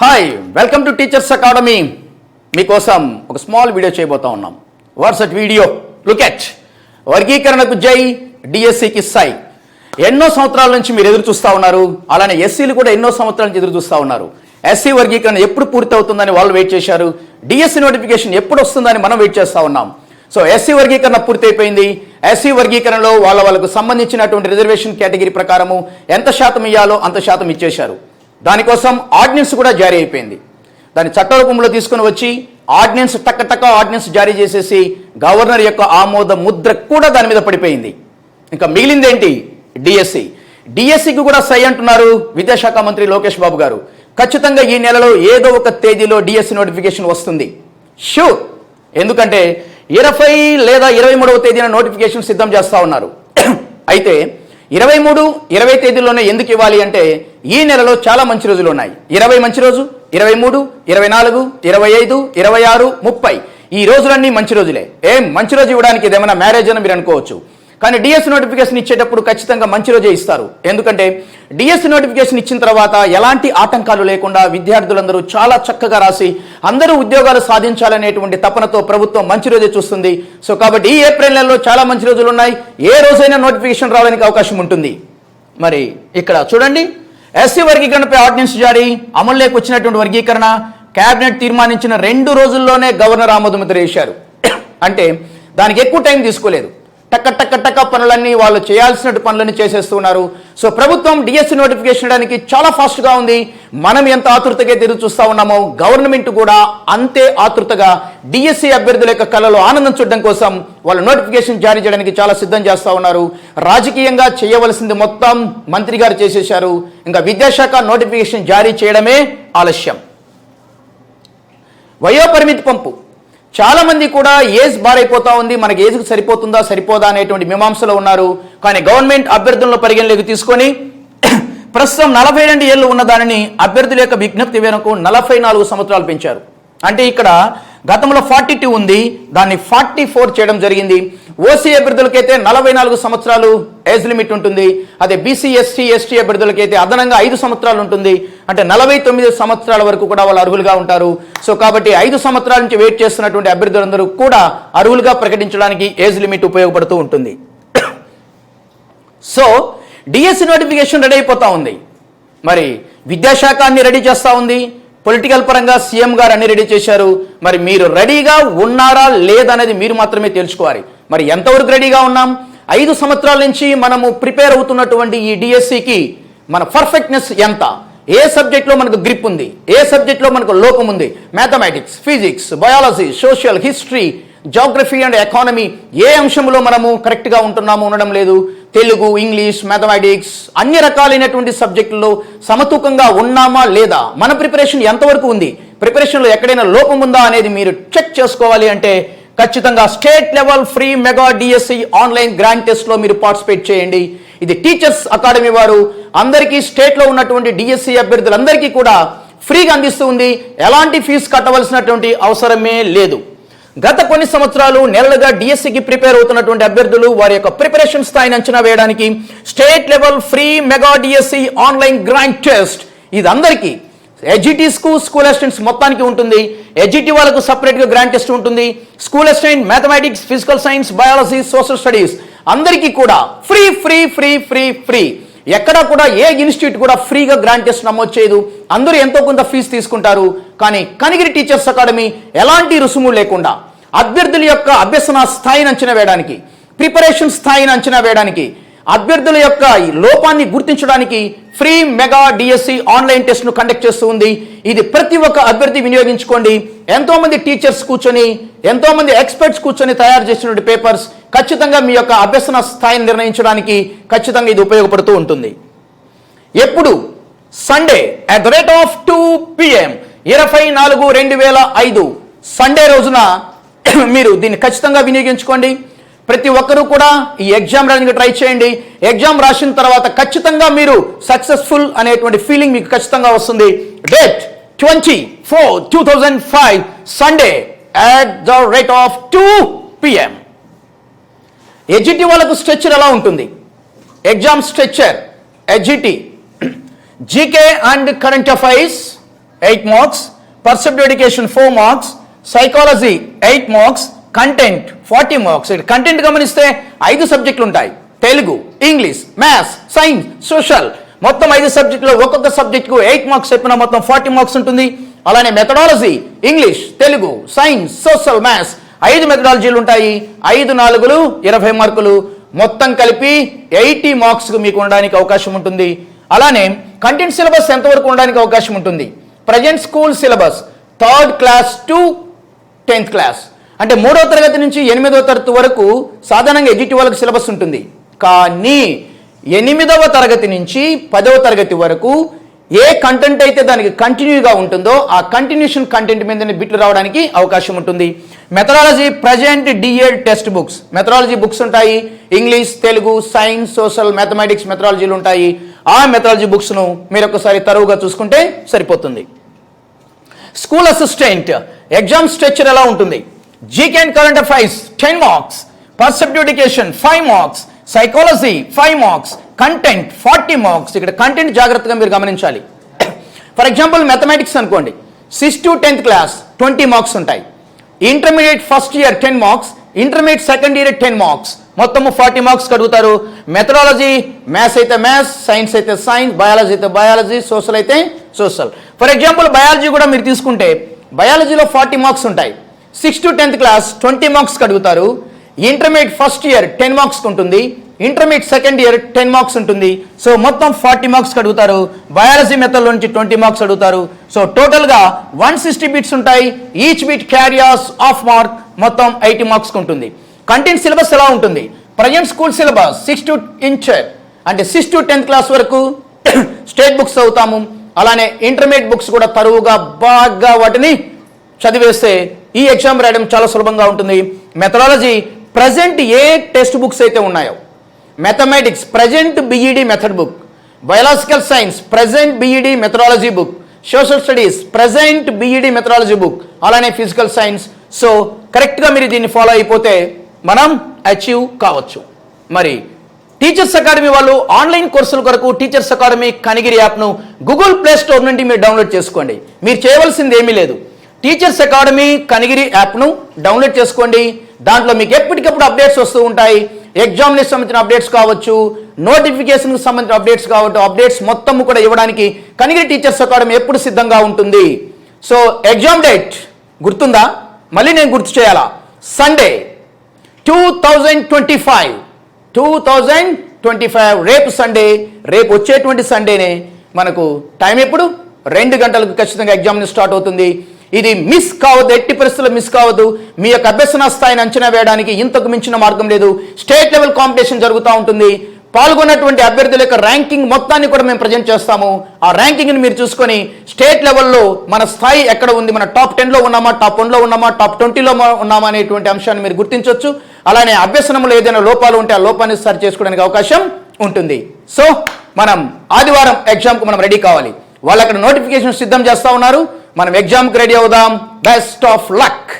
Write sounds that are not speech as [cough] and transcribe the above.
Hi welcome to teachers academy మీకోసం ఒక small video చేయబోతా ఉన్నాం. వాట్సట్ వీడియో లుక్ ఎట్ వర్గీకరణకు జై డిఎస్సికి సై. ఎన్నో సంవత్సరాల నుంచి మీరు ఎదురు చూస్తూ ఉన్నారు. అలానే ఎస్సీలు కూడా ఎన్నో సంవత్సరాల నుంచి ఎదురు చూస్తూ ఉన్నారు. ఎస్సీ వర్గీకరణ ఎప్పుడు పూర్తి అవుతుందని వాళ్ళు వెయిట్ చేశారు. డిఎస్సి నోటిఫికేషన్ ఎప్పుడు వస్తుందని మనం వెయిట్ చేస్తూ ఉన్నాం. సో ఎస్సీ వర్గీకరణ పూర్తయిపోయింది. ఎస్సీ వర్గీకరణలో వాళ్ళ వాళ్ళకు సంబంధించినటువంటి రిజర్వేషన్ కేటగిరీ ప్రకారము ఎంత శాతం ఇయ్యాలో అంత శాతం ఇచ్చేశారు. దానికోసం ఆర్డినెన్స్ కూడా జారీ అయిపోయింది. దాన్ని చట్టరూపంలో తీసుకుని వచ్చి ఆర్డినెన్స్ టక్క టక్క ఆర్డినెన్స్ జారీ చేసేసి గవర్నర్ యొక్క ఆమోద ముద్ర కూడా దాని మీద పడిపోయింది. ఇంకా మిగిలిందేంటి? డిఎస్సి. డిఎస్సికి కూడా సై అంటున్నారు విద్యాశాఖ మంత్రి లోకేష్ బాబు గారు. ఖచ్చితంగా ఈ నెలలో ఏదో ఒక తేదీలో డిఎస్సి నోటిఫికేషన్ వస్తుంది. షూర్. ఎందుకంటే ఇరవై లేదా ఇరవై మూడవ తేదీన నోటిఫికేషన్ సిద్ధం చేస్తూ ఉన్నారు. [clears throat] అయితే ఇరవై మూడు ఇరవై తేదీల్లోనే ఎందుకు ఇవ్వాలి అంటే ఈ నెలలో చాలా మంచి రోజులు ఉన్నాయి. ఇరవై మంచి రోజు ఇరవై మూడు ఇరవై నాలుగు ఇరవై ఐదు ఇరవై ఆరు ముప్పై. ఈ రోజులన్నీ మంచి రోజులే. ఏం మంచి రోజు ఇవ్వడానికి ఇదేమైనా మ్యారేజ్ అని మీరు అనుకోవచ్చు. కానీ డిఎస్ నోటిఫికేషన్ ఇచ్చేటప్పుడు ఖచ్చితంగా మంచి రోజే ఇస్తారు. ఎందుకంటే డిఎస్ నోటిఫికేషన్ ఇచ్చిన తర్వాత ఎలాంటి ఆటంకాలు లేకుండా విద్యార్థులందరూ చాలా చక్కగా రాసి అందరూ ఉద్యోగాలు సాధించాలనేటువంటి తపనతో ప్రభుత్వం మంచి రోజే చూస్తుంది. సో కాబట్టి ఈ ఏప్రిల్ నెలలో చాలా మంచి రోజులు ఉన్నాయి. ఏ రోజైనా నోటిఫికేషన్ రావడానికి అవకాశం ఉంటుంది. మరి ఇక్కడ చూడండి. ఎస్సీ వర్గీకరణపై ఆర్డినెన్స్ జారీ అమల్లోకి వచ్చినటువంటి వర్గీకరణ కేబినెట్ తీర్మానించిన రెండు రోజుల్లోనే గవర్నర్ ఆమోదముద్ర వేశారు. అంటే దానికి ఎక్కువ టైం తీసుకోలేదు. టక్క టక్క టక్క పనులన్నీ వాళ్ళు చేయాల్సిన పనులన్నీ చేసేస్తున్నారు. సో ప్రభుత్వం డిఎస్సి నోటిఫికేషన్ ఇవ్వడానికి చాలా ఫాస్ట్గా ఉంది. మనం ఎంత ఆతృతగా ఎదురు చూస్తూ ఉన్నామో గవర్నమెంట్ కూడా అంతే ఆతృతగా డిఎస్సి అభ్యర్థుల యొక్క కళలో ఆనందం చూడడం కోసం వాళ్ళు నోటిఫికేషన్ జారీ చేయడానికి చాలా సిద్ధం చేస్తూ ఉన్నారు. రాజకీయంగా చేయవలసింది మొత్తం మంత్రి గారు చేసేశారు. ఇంకా విద్యాశాఖ నోటిఫికేషన్ జారీ చేయడమే ఆలస్యం. వయోపరిమితి పంపు. చాలా మంది కూడా ఏజ్ బారైపోతా ఉంది మనకి ఏజ్కి సరిపోతుందా సరిపోదా అనేటువంటి మీమాంసలో ఉన్నారు. కానీ గవర్నమెంట్ అభ్యర్థులను పరిగణలోకి తీసుకొని [clears throat] ప్రస్తుతం నలభై రెండు ఏళ్ళు ఉన్న దానిని అభ్యర్థుల యొక్క విజ్ఞప్తి మేరకు నలభై నాలుగు సంవత్సరాలు పెంచారు. అంటే ఇక్కడ గతంలో ఫార్టీ టూ ఉంది. దాన్ని ఫార్టీ ఫోర్ చేయడం జరిగింది. ఓసీ అభ్యర్థులకైతే నలభై నాలుగు సంవత్సరాలు ఏజ్ లిమిట్ ఉంటుంది. అదే బీసీ ఎస్టీ ఎస్టీ అభ్యర్థులకైతే అదనంగా ఐదు సంవత్సరాలు ఉంటుంది. అంటే నలభై తొమ్మిది సంవత్సరాల వరకు కూడా వాళ్ళు అర్హులుగా ఉంటారు. సో కాబట్టి ఐదు సంవత్సరాల నుంచి వెయిట్ చేస్తున్నటువంటి అభ్యర్థులందరూ కూడా అర్హులుగా ప్రకటించడానికి ఏజ్ లిమిట్ ఉపయోగపడుతూ ఉంటుంది. సో డిఎస్సి నోటిఫికేషన్ రెడీ అయిపోతా ఉంది. మరి విద్యాశాఖ అన్ని రెడీ చేస్తూ ఉంది. పొలిటికల్ పరంగా సీఎం గారు అన్ని రెడీ చేశారు. మరి మీరు రెడీగా ఉన్నారా లేదనేది మీరు మాత్రమే తెలుసుకోవాలి మరి ఎంతవరకు రెడీగా ఉన్నాం? ఐదు సంవత్సరాల నుంచి మనము ప్రిపేర్ అవుతున్నటువంటి ఈ డిఎస్సికి మన పర్ఫెక్ట్నెస్ ఎంత? ఏ సబ్జెక్ట్లో మనకు గ్రిప్ ఉంది? ఏ సబ్జెక్ట్లో మనకు లోకం ఉంది? Mathematics physics biology social history geography and economy ఏ అంశంలో మనము కరెక్ట్గా ఉంటున్నాము ఉండడం లేదు? తెలుగు ఇంగ్లీష్ మ్యాథమెటిక్స్ అన్ని రకాలైనటువంటి సబ్జెక్టుల్లో సమతూకంగా ఉన్నామా లేదా? మన ప్రిపరేషన్ ఎంతవరకు ఉంది? ప్రిపరేషన్లో ఎక్కడైనా లోపం ఉందా అనేది మీరు చెక్ చేసుకోవాలి అంటే ఖచ్చితంగా state level free mega DSC online grand టెస్ట్లో మీరు పార్టిసిపేట్ చేయండి. ఇది టీచర్స్ అకాడమీ వారు అందరికీ స్టేట్లో ఉన్నటువంటి డిఎస్సి అభ్యర్థులందరికీ కూడా ఫ్రీగా అందిస్తుంది ఎలాంటి ఫీజు కట్టవలసినటువంటి అవసరమే లేదు. గత కొన్ని సంవత్సరాలు నెలలుగా డిఎస్సికి ప్రిపేర్ అవుతున్నటువంటి అభ్యర్థులు వారి యొక్క ప్రిపరేషన్ స్థాయిని అంచనా వేయడానికి state level free mega DSC online grand test. ఇది అందరికీ. ఎడ్జిటీస్కు స్కూల్ అసిస్టెంట్స్ మొత్తానికి ఉంటుంది. ఎడ్జిటీ వాళ్ళకు సపరేట్గా గ్రాండ్ టెస్ట్ ఉంటుంది. School assistant mathematics physical science biology social studies అందరికీ కూడా free free free free free. ఎక్కడా కూడా ఏ ఇన్స్టిట్యూట్ కూడా ఫ్రీగా గ్రాంట్ టెస్ట్ నమోదు చేయదు. అందరూ ఎంతో కొంత ఫీజు తీసుకుంటారు. కానీ కనిగిరి టీచర్స్ అకాడమీ ఎలాంటి రుసుము లేకుండా అభ్యర్థుల యొక్క అభ్యసన స్థాయిని అంచనా వేయడానికి ప్రిపరేషన్ స్థాయిని అంచనా వేయడానికి అభ్యర్థుల యొక్క ఈ లోపాన్ని గుర్తించడానికి ఫ్రీ మెగా డిఎస్సి ఆన్లైన్ టెస్ట్ను కండక్ట్ చేస్తూ ఉంది. ఇది ప్రతి ఒక్క అభ్యర్థి వినియోగించుకోండి. ఎంతోమంది టీచర్స్ కూర్చొని ఎంతోమంది ఎక్స్పర్ట్స్ కూర్చొని తయారు చేసినటువంటి పేపర్స్ ఖచ్చితంగా మీ యొక్క అభ్యసన స్థాయిని నిర్ణయించడానికి ఖచ్చితంగా ఇది ఉపయోగపడుతూ ఉంటుంది. ఎప్పుడు? Sunday at the rate of two PM ఇరవై నాలుగు రెండు వేల ఐదు. సండే రోజున [coughs] మీరు దీన్ని ఖచ్చితంగా వినియోగించుకోండి. ప్రతి ఒక్కరూ కూడా ఈ ఎగ్జామ్ రాయడానికి ట్రై చేయండి. ఎగ్జామ్ రాసిన తర్వాత ఖచ్చితంగా మీరు సక్సెస్ఫుల్ అనేటువంటి ఫీలింగ్ మీకు ఖచ్చితంగా వస్తుంది. Date twenty four two thousand five Sunday at the rate of two PM SGT వాళ్ళకు స్ట్రెచ్చర్ ఎలా ఉంటుంది? Exam structure SGT GK and current affairs eight marks perspective education four marks psychology eight marks content forty marks content గమనిస్తే ఐదు సబ్జెక్టులు ఉంటాయి. Telugu English maths science social మొత్తం ఐదు సబ్జెక్టులో ఒక్కొక్క సబ్జెక్టుకు ఎయిట్ మార్క్స్ చెప్పిన మొత్తం ఫార్టీ మార్క్స్ ఉంటుంది. అలానే methodology English Telugu science social maths ఐదు మెథడాలజీలు ఉంటాయి. ఐదు నాలుగులు ఇరవై మార్కులు. మొత్తం కలిపి ఎయిటీ మార్క్స్కు మీకు ఉండడానికి అవకాశం ఉంటుంది. అలానే కంటెంట్ సిలబస్ ఎంతవరకు ఉండడానికి అవకాశం ఉంటుంది? Present school syllabus third class to tenth class. అంటే మూడవ తరగతి నుంచి ఎనిమిదవ తరగతి వరకు సాధారణంగా ఎడ్యుటి వాళ్ళకి సిలబస్ ఉంటుంది. కానీ ఎనిమిదవ తరగతి నుంచి పదవ తరగతి వరకు ఏ కంటెంట్ అయితే దానికి కంటిన్యూగా ఉంటుందో ఆ కంటిన్యూషన్ కంటెంట్ మీద బిట్లు రావడానికి అవకాశం ఉంటుంది. Methodology present DEd text books methodology books ఉంటాయి. English Telugu science social mathematics మెథడాలజీలు ఉంటాయి. ఆ మెథడాలజీ బుక్స్ను మీరు ఒకసారి తరువుగా చూసుకుంటే సరిపోతుంది. స్కూల్ అసిస్టెంట్ ఎగ్జామ్ స్ట్రక్చర్ ఎలా ఉంటుంది? GK and current affairs ten marks perspective education five marks psychology five marks content forty marks ఇక్కడ కంటెంట్ జాగ్రత్తగా మీరు గమనించాలి. ఫర్ ఎగ్జాంపుల్ మ్యాథమెటిక్స్ అనుకోండి. Six to tenth class twenty marks ఉంటాయి. Intermediate first year ten marks intermediate second year ten marks మొత్తము forty marks అడుగుతారు methodology maths అయితే maths science అయితే సైన్స్ బయాలజీ అయితే బయాలజీ సోషల్ అయితే సోషల్ ఫర్ ఎగ్జాంపుల్ బయాలజీ కూడా మీరు తీసుకుంటే బయాలజీలో ఫార్టీ మార్క్స్ ఉంటాయి. Six to tenth class twenty మార్క్స్కి అడుగుతారు intermediate first year ten marks ఉంటుంది. Intermediate second year ten marks ఉంటుంది. సో మొత్తం ఫార్టీ మార్క్స్ అడుగుతారు బయాలజీ మెథడ్లో నుంచి ట్వంటీ మార్క్స్ అడుగుతారు. సో టోటల్గా వన్ సిక్స్టీ బిట్స్ ఉంటాయి. Each bit carries half mark మొత్తం ఎయిటీ మార్క్స్ ఉంటుంది. కంటెంట్ సిలబస్ ఎలా ఉంటుంది? Present school syllabus six to inch. అంటే సిక్స్ టు టెన్త్ క్లాస్ వరకు [clears throat] స్టేట్ బుక్స్ చదువుతాము. అలానే ఇంటర్మీడియట్ బుక్స్ కూడా తరువుగా బాగా వాటిని చదివేస్తే ఈ ఎగ్జామ్ రాయడం చాలా సులభంగా ఉంటుంది. మెథడాలజీ ప్రజెంట్ ఏ టెక్స్ట్ బుక్స్ అయితే ఉన్నాయో mathematics present BEd method book biological science present BEd methodology book social studies present BEd methodology book అలానే ఫిజికల్ సైన్స్ సో కరెక్ట్గా మీరు దీన్ని ఫాలో అయిపోతే మనం అచీవ్ కావచ్చు. మరి టీచర్స్ అకాడమీ వాళ్ళు ఆన్లైన్ కోర్సుల కొరకు టీచర్స్ అకాడమీ కనిగిరి యాప్ను గూగుల్ ప్లే స్టోర్ నుండి మీరు డౌన్లోడ్ చేసుకోండి. మీరు చేయవలసింది ఏమీ లేదు. టీచర్స్ అకాడమీ కనిగిరి యాప్ను డౌన్లోడ్ చేసుకోండి. దాంట్లో మీకు ఎప్పటికప్పుడు అప్డేట్స్ వస్తూ ఉంటాయి. ఎగ్జామ్కి సంబంధించిన అప్డేట్స్ కావచ్చు నోటిఫికేషన్కి సంబంధించిన అప్డేట్స్ కావచ్చు అప్డేట్స్ మొత్తం కూడా ఇవ్వడానికి కనిగిరి టీచర్స్ అకాడమీ ఎప్పుడు సిద్ధంగా ఉంటుంది. సో ఎగ్జామ్ డేట్ గుర్తుందా? మళ్ళీ నేను గుర్తు చేయాలా? Sunday two thousand twenty five two thousand twenty five రేపు సండే రేపు వచ్చేటువంటి సండేనే మనకు టైం ఎప్పుడు? రెండు గంటలకు ఖచ్చితంగా ఎగ్జామ్ని స్టార్ట్ అవుతుంది. ఇది మిస్ కావద్దు ఎట్టి పరిస్థితుల్లో మిస్ కావద్దు. మీ యొక్క అభ్యసన స్థాయిని అంచనా వేయడానికి ఇంతకు మించిన మార్గం లేదు. స్టేట్ లెవెల్ కాంపిటీషన్ జరుగుతూ ఉంటుంది. పాల్గొన్నటువంటి అభ్యర్థుల యొక్క ర్యాంకింగ్ మొత్తాన్ని కూడా మేము ప్రజెంట్ చేస్తాము. ఆ ర్యాంకింగ్ని మీరు చూసుకొని స్టేట్ లెవెల్లో మన స్థాయి ఎక్కడ ఉంది? మన టాప్ టెన్లో ఉన్నామా? టాప్ వన్లో ఉన్నామా? టాప్ ట్వంటీలో ఉన్నామా అనేటువంటి అంశాన్ని మీరు గుర్తించవచ్చు అలానే అభ్యసనంలో ఏదైనా లోపాలు ఉంటే ఆ లోపాన్ని సరి చేసుకోవడానికి అవకాశం ఉంటుంది. సో మనం ఆదివారం ఎగ్జామ్కు మనం రెడీ కావాలి. వాళ్ళు అక్కడ నోటిఫికేషన్ సిద్ధం చేస్తూ ఉన్నారు. మనం ఎగ్జామ్కి రెడీ అవుదాం. Best of luck